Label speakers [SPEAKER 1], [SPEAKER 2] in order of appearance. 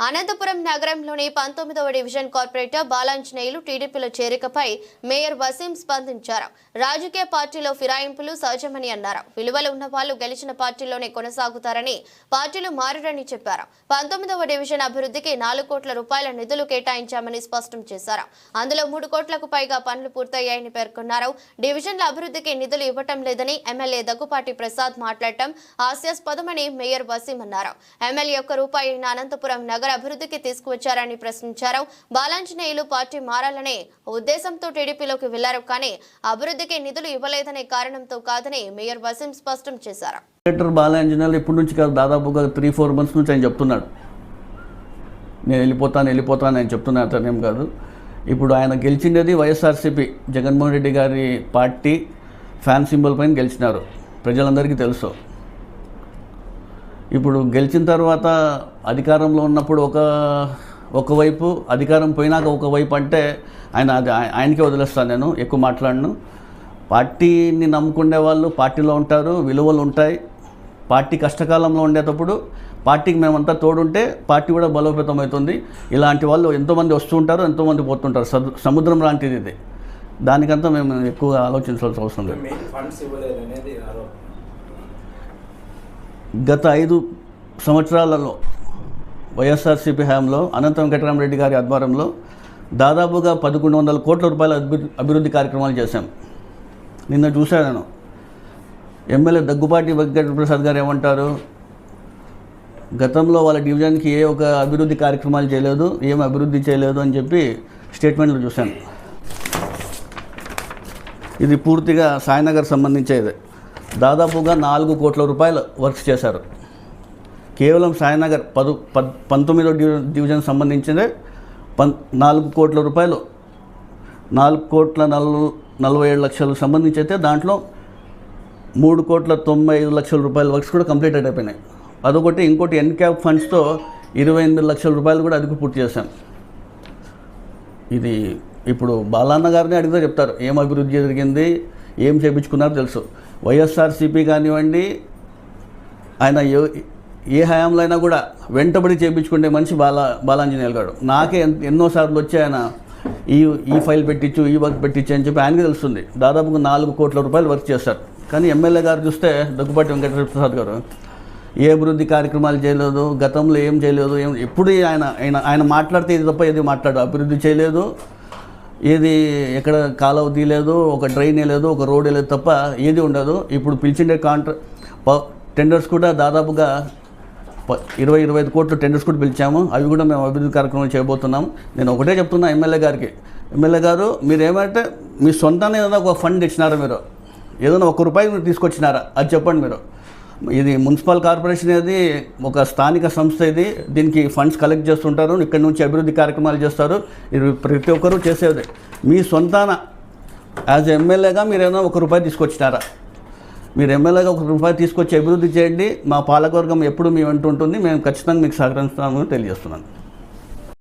[SPEAKER 1] అనంతపురం నగరంలోని పంతొమ్మిదవ division corporator Balanjaneyulu టీడీపీలో చేరికపై మేయర్ వసీం స్పందించారు. రాజకీయ పార్టీలో ఫిరాయింపులు సహజమని అన్నారు. విలువలు ఉన్న వాళ్ళు గెలిచిన పార్టీలోనే కొనసాగుతారని పార్టీలు మారడని చెప్పారు. పంతొమ్మిదవ డివిజన్ అభివృద్ధికి నాలుగు కోట్ల రూపాయల నిధులు కేటాయించామని స్పష్టం చేశారు. అందులో మూడు కోట్లకు పైగా పనులు పూర్తయ్యాయని పేర్కొన్నారు. డివిజన్ల అభివృద్ధికి నిధులు ఇవ్వటం లేదని ఎమ్మెల్యే దగ్గుపాటి ప్రసాద్ మాట్లాడటం హాస్యాస్పదమని మేయర్ వసీం అన్నారు. ఎమ్మెల్యే ఒక్క రూపాయి అనంతపురం నగరం అభివృద్ధికి తీసుకువచ్చారని ప్రశ్నించారు. బాలాంజనేయులు పార్టీ మారాలనే ఉద్దేశంతో టీడీపీలోకి వెళ్ళారు. కానీ అభివృద్ధికి నిధులు ఇవ్వలేదనే కారణంతో కాదని మేయర్ వసీం స్పష్టం చేశారు.
[SPEAKER 2] డైరెక్టర్ బాలాంజనేయులు ఇప్పటి నుంచి కాదు దాదాపుగా త్రీ ఫోర్ మంత్స్ నుంచి ఆయన చెప్తున్నాడు. నేను వెళ్ళిపోతాను వెళ్ళిపోతాను ఆయన చెప్తున్నా అతనేం కాదు. ఇప్పుడు ఆయన గెలిచినది వైఎస్ఆర్సీపీ. జగన్మోహన్ రెడ్డి గారి పార్టీ ఫ్యాన్ సింబల్ పైన గెలిచినారు. ప్రజలందరికీ తెలుసు. ఇప్పుడు గెలిచిన తర్వాత అధికారంలో ఉన్నప్పుడు ఒక ఒకవైపు అధికారం పోయినాక ఒకవైపు అంటే ఆయన అది ఆయనకే వదిలేస్తాను నేను ఎక్కువ మాట్లాడను. పార్టీని నమ్ముకునే వాళ్ళు పార్టీలో ఉంటారు విలువలు ఉంటాయి. పార్టీ కష్టకాలంలో ఉండేటప్పుడు పార్టీకి మేమంతా తోడుంటే పార్టీ కూడా బలోపేతం అవుతుంది. ఇలాంటి వాళ్ళు ఎంతోమంది వస్తూ ఉంటారు ఎంతోమంది పోతుంటారు. సముద్రం లాంటిది ఇది. దానికంతా మేము ఎక్కువగా ఆలోచించాల్సిన అవసరం లేదు
[SPEAKER 3] మెయిన్ ఫండ్స్ ఇవ్వలేదు అనేది ఆరోపణ
[SPEAKER 2] గత ఐదు సంవత్సరాలలో వైఎస్ఆర్సీపీ హయాంలో అనంత వెంకటరామరెడ్డి గారి ఆధ్వర్యంలో దాదాపుగా పదకొండు వందల కోట్ల రూపాయల అభివృద్ధి అభివృద్ధి కార్యక్రమాలు చేశాం. నిన్న చూశాను నేను. ఎమ్మెల్యే దగ్గుపాటి వెంకటప్రసాద్ గారు ఏమంటారు? గతంలో వాళ్ళ డివిజన్కి ఏ ఒక అభివృద్ధి కార్యక్రమాలు చేయలేదు ఏం అభివృద్ధి చేయలేదు అని చెప్పి స్టేట్మెంట్లు చూశాను. ఇది పూర్తిగా సాయినగర్ సంబంధించేది. దాదాపుగా నాలుగు కోట్ల రూపాయలు వర్క్స్ చేశారు. కేవలం సాయినగర్ పదు పద్ పంతొమ్మిదో డివి డివిజన్ సంబంధించిందే పన్ నాలుగు కోట్ల రూపాయలు. నాలుగు కోట్ల నలు నలభై ఏడు లక్షలకు సంబంధించి అయితే దాంట్లో మూడు కోట్ల తొంభై ఐదు లక్షల రూపాయల వర్క్స్ కూడా కంప్లీట్ అయిపోయినాయి. అదొకటి. ఇంకోటి ఎన్క్యాప్ ఫండ్స్తో ఇరవై ఎనిమిది లక్షల రూపాయలు కూడా అదుపు పూర్తి చేశాం ఇది ఇప్పుడు బాలన్న గారిని అడిగితే చెప్తారు ఏం అభివృద్ధి జరిగింది ఏం చేయించుకున్నారో తెలుసు. వైఎస్ఆర్సీపీ కానివ్వండి ఆయన ఏ- హయాంలో అయినా కూడా వెంటబడి చేయించుకునే మనిషి బాల బాలాంజనేయులు గారు. నాకే ఎన్- ఎన్నోసార్లు వచ్చి ఆయన ఈ ఈ ఫైల్ పెట్టించు ఈ వర్క్ పెట్టించు అని చెప్పి ఆయనకి తెలుస్తుంది. దాదాపుగా నాలుగు కోట్ల రూపాయలు వర్క్ చేస్తారు కానీ ఎమ్మెల్యే గారు చూస్తే దగ్గుబాటి వెంకటేశ్వర ప్రసాద్ గారు ఏ అభివృద్ధి కార్యక్రమాలు చేయలేదు గతంలో ఏం చేయలేదు ఏం ఎప్పుడు ఆయన ఆయన ఆయన మాట్లాడితే ఇది తప్ప ఏది మాట్లాడు అభివృద్ధి చేయలేదు. ఏది ఎక్కడ కాలువ తీయలేదు ఒక డ్రైన్ వేయలేదు ఒక రోడ్ వేయలేదు తప్ప ఏది ఉండదు. ఇప్పుడు పిలిచిండే కాంట్రా టెండర్స్ కూడా దాదాపుగా ప- ఇరవై ఇరవై ఐదు కోట్లు టెండర్స్ కూడా పిలిచాము. అవి కూడా మేము అభివృద్ధి కార్యక్రమాలు చేయబోతున్నాం. నేను ఒకటే చెప్తున్నా ఎమ్మెల్యే గారికి. ఎమ్మెల్యే గారు మీరు ఏమంటే మీ సొంతంగా ఏదైనా ఒక ఫండ్ ఇచ్చినారా మీరు? ఏదైనా ఒక రూపాయి మీరు తీసుకొచ్చినారా? అది చెప్పండి మీరు. ఇది మున్సిపల్ కార్పొరేషన్ అనేది ఒక స్థానిక సంస్థ ఇది. దీనికి ఫండ్స్ కలెక్ట్ చేస్తుంటారు. ఇక్కడ నుంచి అభివృద్ధి కార్యక్రమాలు చేస్తారు. ఇది ప్రతి ఒక్కరూ చేసేది. మీ సొంతాన యాజ్ ఎమ్మెల్యేగా మీరు ఏదైనా ఒక రూపాయి తీసుకొచ్చినారా? మీరు ఎమ్మెల్యేగా ఒక రూపాయి తీసుకొచ్చి అభివృద్ధి చేయండి. మా పాలకవర్గం ఎప్పుడు మీ వెంట ఉంటుంది. మేము ఖచ్చితంగా మీకు సహకరిస్తామని తెలియజేస్తున్నాను.